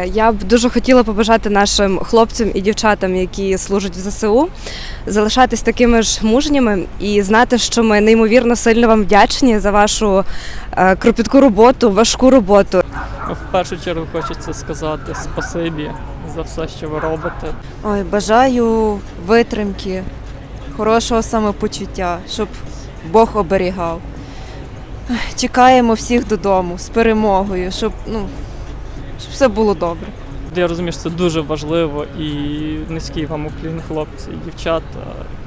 Я б дуже хотіла побажати нашим хлопцям і дівчатам, які служать в ЗСУ, залишатись такими ж мужніми і знати, що ми неймовірно сильно вам вдячні за вашу е, кропітку роботу, важку роботу. Ну, В першу чергу хочеться сказати спасибі за все, що ви робите. Ой, бажаю витримки, хорошого самопочуття, щоб Бог оберігав. Чекаємо всіх додому з перемогою, щоб, ну, щоб все було добре. Я розумію, що це дуже важливо і низький вам уклін, хлопці і дівчата.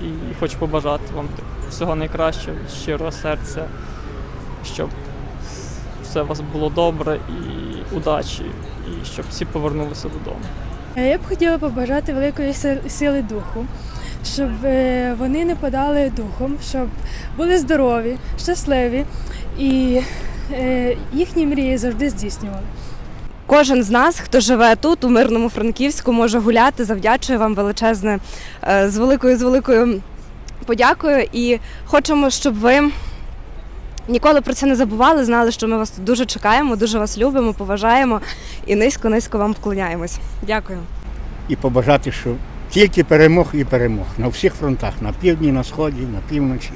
І хочу побажати вам всього найкращого щирого серця, щоб все у вас було добре і удачі, і щоб всі повернулися додому. Е, Я б хотіла побажати великої сили духу, щоб е, вони не подали духом, щоб були здорові, щасливі і е, їхні мрії завжди здійснювали. Кожен з нас, хто живе тут, у мирному Франківську, може гуляти. Завдячую вам величезне е, з великою з великою подякою. І хочемо, щоб ви ніколи про це не забували. Знали, що ми вас тут дуже чекаємо, дуже вас любимо, поважаємо і низько низько вам вклоняємось. Дякую. і побажати, що тільки перемог і перемог на всіх фронтах, на півдні, на сході, на півночі.